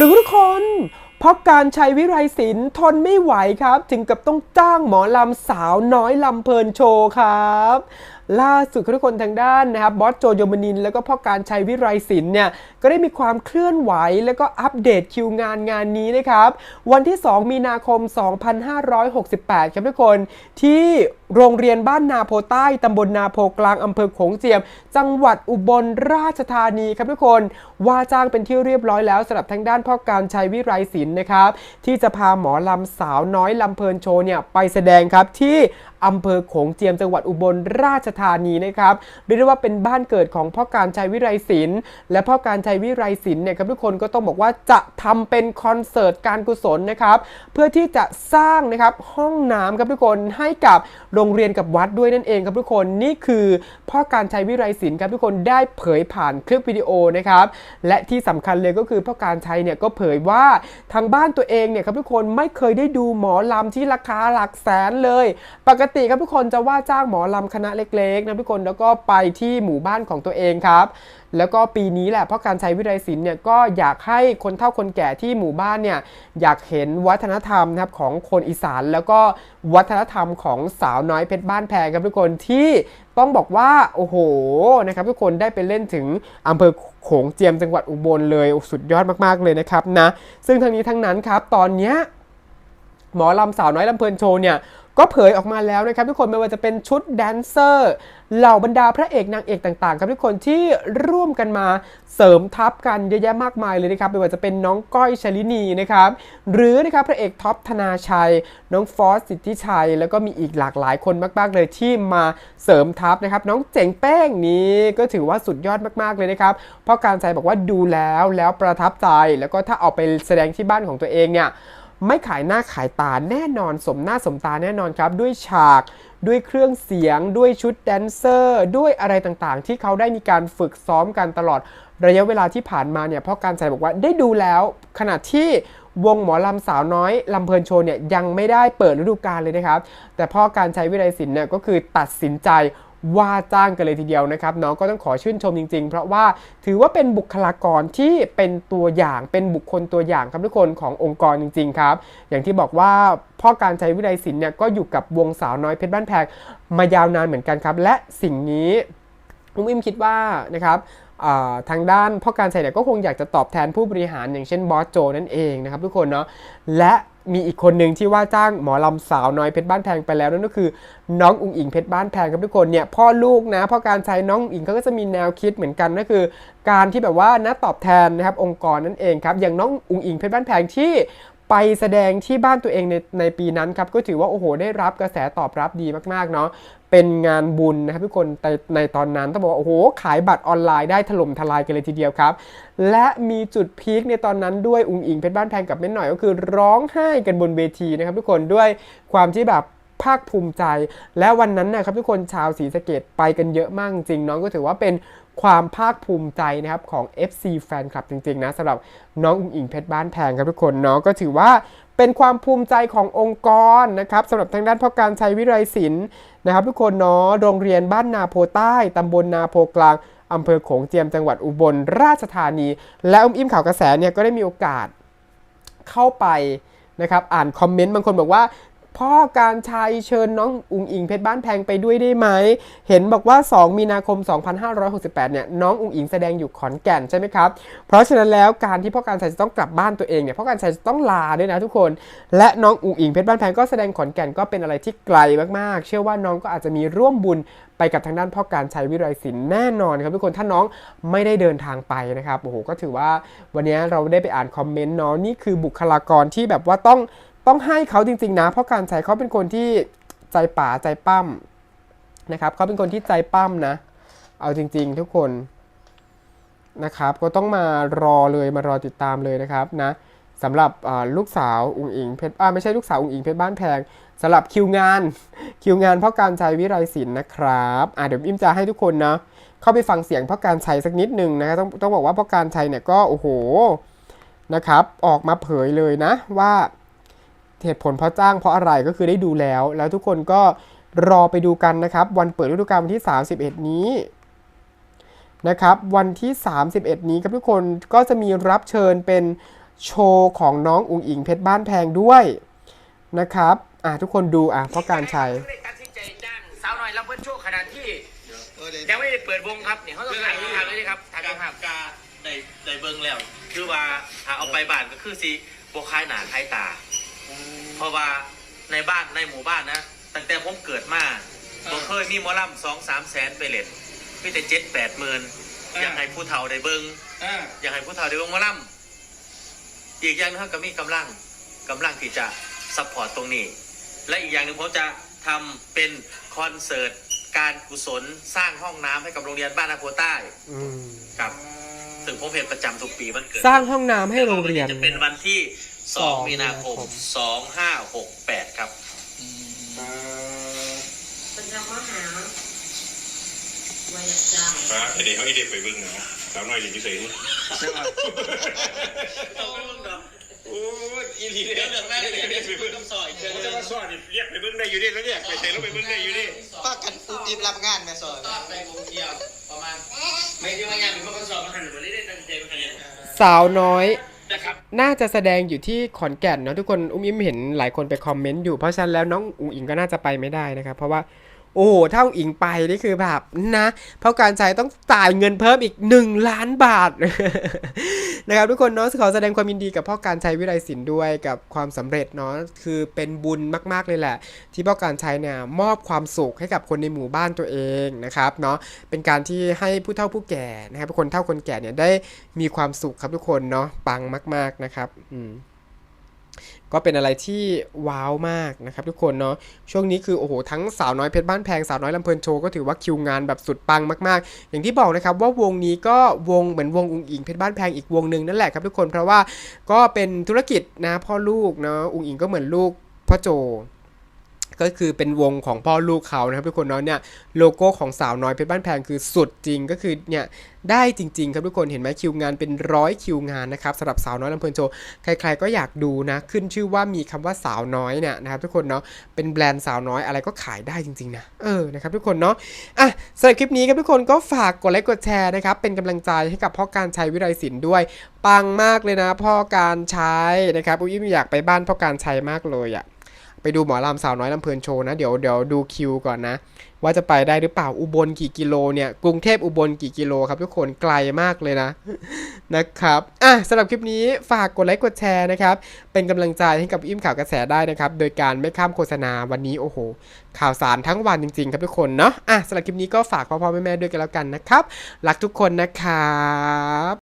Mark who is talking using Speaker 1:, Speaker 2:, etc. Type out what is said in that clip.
Speaker 1: วัสดีทุกคน เพราะการใช้วิไรศิลป์ทนไม่ไหวครับ ถึงกับต้องจ้างหมอลำสาวน้อยลำเพลินโชว์ครับ ล่าสุดครับทุกคนทางด้านนะครับบอสโจโยมนิน แล้วก็พ่อการชัยวิไรศิลป์เนี่ยก็ได้มีความเคลื่อนไหว แล้วก็อัปเดตคิวงานงานนี้นะครับ วันที่ 2 มีนาคม 2568 ครับทุกคนที่โรงเรียนบ้านนาโพใต้ตำบลนาโพกลางอำเภอโขงเจียม จังหวัดอุบลราชธานีครับทุกคน ว่าจ้างเป็นที่เรียบร้อยแล้วสำหรับทางด้านพ่อการชัยวิไรศิลป์นะครับ ที่จะพาหมอลำสาวน้อยลำเพลินโชว์เนี่ยไปแสดงครับที่อำเภอโขงเจียมจังหวัดอุบลราชธานีนะครับเรียกได้ว่าเป็นบ้านเกิดของพ่อการชัยวิไรศิลป์และพ่อการชัยวิไรศิลป์เนี่ยครับทุกคนก็ต้องบอกว่าจะทำเป็นคอนเสิร์ตการกุศลนะครับ เพื่อที่จะสร้างนะครับห้องน้ำครับทุกคนให้กับโรงเรียนกับวัดด้วยนั่นเองครับทุกคนนี่คือพ่อการชัยวิไรศิลป์ครับทุกคนได้เผยผ่านคลิปวิดีโอนะครับและที่สำคัญเลยก็คือพ่อการชัยเนี่ยก็เผยว่าทางบ้านตัวเองเนี่ยครับทุกคนไม่เคยได้ดูหมอลำที่ราคาหลักแสนเลย ปกติครับทุกคนจะว่าจ้างหมอลำคณะเล็กๆนะทุกคนแล้วก็ไปที่หมู่บ้านของตัวเองครับ แล้วก็ปีนี้แหละเพราะการใช้วิไลศิลป์เนี่ยก็อยากให้คนเฒ่าคนแก่ที่หมู่บ้านเนี่ยอยากเห็นวัฒนธรรมนะครับของคนอีสาน แล้วก็วัฒนธรรมของสาวน้อยเพชรบ้านแพงครับทุกคนที่ต้องบอกว่าโอ้โหนะครับทุกคนได้ไปเล่นถึงอำเภอโขงเจียมจังหวัดอุบลเลยสุดยอดมากๆเลยนะครับนะซึ่งทั้งนี้ทั้งนั้นครับตอนเนี้ยหมอลำสาวน้อยลำเพลินโชว์เนี่ย ก็เผยออกมาแล้วนะครับทุกคนไม่ว่าจะเป็นชุดแดนเซอร์เหล่าบรรดาพระเอกนางเอกต่างๆ ครับทุกคนที่ร่วมกันมาเสริมทัพกันเยอะแยะมากมายเลยนะครับไม่ว่าจะเป็นน้องก้อยชลินีนะครับหรือนะครับพระเอกท็อปธนาชัย น้องฟอสสิทธิชัย แล้วก็มีอีกหลากหลายคนมาก ๆ เลยที่มาเสริมทัพนะครับน้องเจ๋งแป้งนี้ก็ถือว่าสุดยอดมากๆเลยนะครับเพราะการใจบอกว่าดูแล้วแล้วประทับใจแล้วก็ถ้าเอาไปแสดงที่บ้านของตัวเองเนี่ย ไม่ขายหน้าขายตาแน่นอนสมหน้าสมตาแน่นอนครับ ด้วยฉากด้วยเครื่องเสียง ด้วยชุดแดนเซอร์ ด้วยอะไรต่างๆ ที่เขาได้มีการฝึกซ้อมกันตลอดระยะเวลาที่ผ่านมาเนี่ยพ่อการใจบอกว่าได้ดูแล้วขณะที่วงหมอลำสาวน้อยลำเพลินโชว์เนี่ยยังไม่ได้เปิดฤดูกาลเลยนะครับ แต่พ่อการใช้วิไลศิลป์เนี่ยก็คือตัดสินใจ ว่าจ้างกันเลยทีเดียวนะครับน้องก็ต้องขอชื่นชมจริง ๆ เพราะว่าถือว่าเป็นบุคลากรที่เป็นตัวอย่างเป็นบุคคลตัวอย่างครับทุกคนขององค์กรจริง ๆ ครับ อย่างที่บอกว่าพ่อการใช้วิไลศิลป์เนี่ยก็อยู่กับวงสาวน้อยเพชรบ้านแพงมายาวนานเหมือนกันครับ และสิ่งนี้ลุงอิมคิดว่านะครับทางด้านพ่อการชัยเนี่ยก็คงอยากจะตอบแทนผู้บริหารอย่างเช่นบอสโจนั่นเองนะครับทุกคนเนาะและ มีอีกคนหนึ่งที่ว่าจ้างหมอลำสาวน้อยเพชรบ้านแพงไปแล้วนั่นก็คือ น้องอุ๋งอิงเพชรบ้านแพงครับทุกคนเนี่ยพ่อลูกนะพ่อการใช้น้องอุ๋งอิงเขาก็จะมีแนวคิดเหมือนกันก็คือ การที่แบบว่านะตอบแทนนะครับองค์กรนั่นเองครับอย่างน้องอุ๋งอิงเพชรบ้านแพงที่ ไปแสดงที่บ้านตัวเองในในปีนั้นครับก็ถือว่าโอ้โหได้รับกระแสตอบรับดีมากๆเนาะเป็นงานบุญนะครับทุกคนในในตอนนั้นต้องบอกว่าโอ้โหขายบัตรออนไลน์ได้ถล่มทลายกันเลยทีเดียวครับ และมีจุดพีคในตอนนั้นด้วยอุงอิงเพชรบ้านแพงกับแม่หน่อยก็คือร้องไห้กันบนเวทีนะครับทุกคนด้วยความที่แบบ ภาคภูมิใจ และวันนั้นนะครับทุกคนชาวศรีสะเกดไปกันเยอะมากจริงน้องก็ถือว่าเป็นความภาคภูมิใจนะครับของ FC แฟนคลับจริงๆนะสำหรับน้องอุ๋งอิงเพชรบ้านแพงครับทุกคนเนาะก็ถือว่าเป็นความภูมิใจขององค์กรนะครับสำหรับทางด้านพ่อการชัยวิไรศิลป์นะครับ ทุกคนเนาะโรงเรียนบ้านนาโพใต้ตำบลนาโพกลางอำเภอโขงเจียมจังหวัดอุบลราชธานี และอุ้มอิ่มข่าวกระแสเนี่ยก็ได้มีโอกาสเข้าไปนะครับอ่านคอมเมนต์บางคนบอกว่า พ่อการชัยเชิญน้องอุงอิงเพชรบ้านแพงไปด้วยได้ไหม เห็นบอกว่า 2 มีนาคม 2568 เนี่ยน้องอุงอิงแสดงอยู่ขอนแก่นใช่ไหมครับ เพราะฉะนั้นแล้วการที่พ่อการชัยจะต้องกลับบ้านตัวเองเนี่ยพ่อการชัยจะต้องลาด้วยนะทุกคน และน้องอุงอิงเพชรบ้านแพงก็แสดงขอนแก่นก็เป็นอะไรที่ไกลมากๆ เชื่อว่าน้องก็อาจจะมีร่วมบุญไปกับทางด้านพ่อการชัยวิไรศิลป์แน่นอนครับทุกคนถ้าน้องไม่ได้เดินทางไปนะครับโอ้โหก็ถือว่าวันนี้เราได้ไปอ่านคอมเมนต์เนาะนี่คือบุคลากรที่แบบว่าต้อง ต้องให้เขาจริงๆนะ เพราะการใชัยเขาเป็นคนที่ใจป่าใจปั้มนะครับเขาเป็นคนที่ใจปั้มนะ เอาจริง ๆ ทุกคนนะครับ ก็ต้องมารอเลยมารอติดตามเลยนะครับนะสำหรับลูกสาวอุงอิงเพชรไม่ใช่ลูกสาวอุงอิงเพชรบ้านแพงสำหรับคิวงานคิวงานพ่อการชัยวิไรศิลป์นะครับอ่าเดี๋ยวอิมจะให้ทุกคนนะเข้าไปฟังเสียงพ่อการชัยสักนิดหนึ่งนะครับต้องต้องบอกว่าพ่อการชัยเนี่ยก็โอ้โหนะครับ ออกมาเผยเลยนะว่า เหตุผลเพราะจ้างเพราะอะไรก็คือได้ดูแล้ว แล้วทุกคนก็รอไปดูกันนะครับ วันเปิดฤดูกาลวันที่ 31 นี้นะครับ วันที่ 31 นี้ครับทุกคนก็จะมีรับเชิญเป็นโชว์ของน้องอุ๋งอิงเพชรบ้านแพงด้วยนะครับอะทุกคนดูอะเพราะการ
Speaker 2: ใช้ตัดสินใจจ้างสาวน้อยลำเพิ่นโชว์ขนาดที่
Speaker 3: ยั
Speaker 2: งไม่ได้เปิดวงครับเนี่ยเขาต้องถ่ายภาพเลยนะครับถ่าย
Speaker 4: การ
Speaker 2: ภาพ
Speaker 4: กาในในเบิ้งแล้ว คือว่าถ้าเอาไปบ้านก็คือสีโบคายหนาคล้ายตา เพราะว่าในบ้านในหมู่บ้านนะ ตั้งแต่ผมเกิดมาบ่เคยมีหมอลำสองสามแสนไปเล่นมีแต่เจ็ดแปดหมื่นอยากให้ผู้เฒ่าได้เบิ้ง
Speaker 2: อ่า
Speaker 4: อยากให้ผู้เฒ่าได้เบิ้งหมอลำอีกอย่างหนึงเขาก็มีกำลังกำลังที่จะซัพพอร์ตตรงนี้ และอีกอย่างหนึ่งผมจะทำเป็นคอนเสิร์ตการกุศลสร้างห้องน้ำให้กับโรงเรียนบ้านนาโพใต้
Speaker 1: อืม
Speaker 4: ครับซึ่งผมเห็นประจำทุกปีมันเกิด
Speaker 1: สร้างห้องน้ำให้โรงเรียน
Speaker 4: จะเป็นวันที่
Speaker 1: สอง
Speaker 4: 2มีนาคม2568ครับ
Speaker 5: เป็นยังมาหาไว้จ้าง
Speaker 6: อ่าเดี๋ยวเขาอีเด็กไปเบิ่งนะสาวน้อยเด็กพิเศษโอ้ยอีหลี
Speaker 4: เดี๋ยวเรื่องแม่เดี๋ยวเดี๋ยวไปเบิ่งคำสอยเชิญ
Speaker 6: เขาจะมาสอนนี่เรียกไปเบิ่งได้อยู่ดิแล้วเนี่ยไปใส่แล้วไปเบิ่งได้อยู่ดิ
Speaker 3: ป้ากันอุบอิบรับงานแม่สอน
Speaker 2: ไปวงเดียวประมาณ ไม่ได้ว่างานเป็นข้อสอบมาหันมาเล่นตั้งใจมาหัน
Speaker 1: สาวน้อย
Speaker 2: น่า
Speaker 1: จะแสดงอยู่ที่ขอนแก่นเนาะทุกคนอุ้มอิมเห็นหลายคนไปคอมเมนต์อยู่เพราะฉะนั้นแล้วน้องอุ๋งอิงก็น่าจะไปไม่ได้นะครับ เพราะว่าโอ้โหถ้าอุ๋งอิงไปนี่คือแบบนะ เพราะการใช้ต้องจ่ายเงินเพิ่มอีก 1 ล้านบาท นะครับทุกคนเนาะขอแสดงความยินดีกับพ่อการชัยวิไลศิลป์ด้วยกับความสำเร็จเนาะคือเป็นบุญมาก ๆเลยแหละ ที่พ่อการชัยเนี่ยมอบความสุขให้กับคนในหมู่บ้านตัวเองนะครับเนาะเป็นการที่ให้ผู้เฒ่าผู้แก่นะครับคนเฒ่าคนแก่เนี่ยได้มีความสุขครับทุกคนเนาะปังมาก ๆนะครับ อืม ก็เป็นอะไรที่ว้าวมากนะครับทุกคนเนาะช่วงนี้คือโอ้โหทั้งสาวน้อยเพชรบ้านแพงสาวน้อยลำเพลินโชว์ก็ถือว่าคิวงานแบบสุดปังมาก ๆ อย่างที่บอกนะครับว่าวงนี้ก็วงเหมือนวงอุงอิงเพชรบ้านแพงอีกวงหนึ่งนั่นแหละครับทุกคนเพราะว่าก็เป็นธุรกิจนะพ่อลูกเนาะอุงอิงก็เหมือนลูกพ่อโจ ก็คือเป็นวงของพ่อลูกเขานะครับทุกคนเนาะเนี่ยโลโก้ของสาวน้อยเพชรบ้านแพงคือสุดจริงก็คือเนี่ยได้จริง ๆ ครับทุกคนเห็นไหมคิวงานเป็นร้อยคิวงานนะครับสำหรับสาวน้อยลำเพลินโชว์ใคร ๆ ก็อยากดูนะ ขึ้นชื่อว่ามีคำว่าสาวน้อยเนี่ยนะครับทุกคนเนาะเป็นแบรนด์สาวน้อยอะไรก็ขายได้จริงๆนะเออนะครับทุกคนเนาะอะสำหรับคลิปนี้ครับทุกคนก็ฝากกดไลค์กดแชร์นะครับเป็นกำลังใจให้กับพ่อการชัยวิไลศิลป์ด้วยปังมากเลยนะ พ่อการชัยนะครับอุ้ยอยากไปบ้านพ่อการชัยมากเลยอะ ไปดูหมอลำสาวน้อยลำเพลินโชว์นะ เดี๋ยวเดี๋ยวดูคิวก่อนนะ ว่าจะไปได้หรือเปล่าอุบลกี่กิโลเนี่ยกรุงเทพอุบลกี่กิโลครับ ทุกคนไกลมากเลยนะนะครับอะสำหรับคลิปนี้ฝากกดไลค์กดแชร์นะครับ เป็นกำลังใจให้กับอิ่มข่าวกระแสได้นะครับ โดยการไม่ข้ามโฆษณาวันนี้โอ้โห ข่าวสารทั้งวันจริงๆ ครับทุกคนเนาะอะสำหรับคลิปนี้ก็ฝากพ่อพ่อแม่แม่ด้วยกันแล้วกันนะครับรักทุกคนนะครับ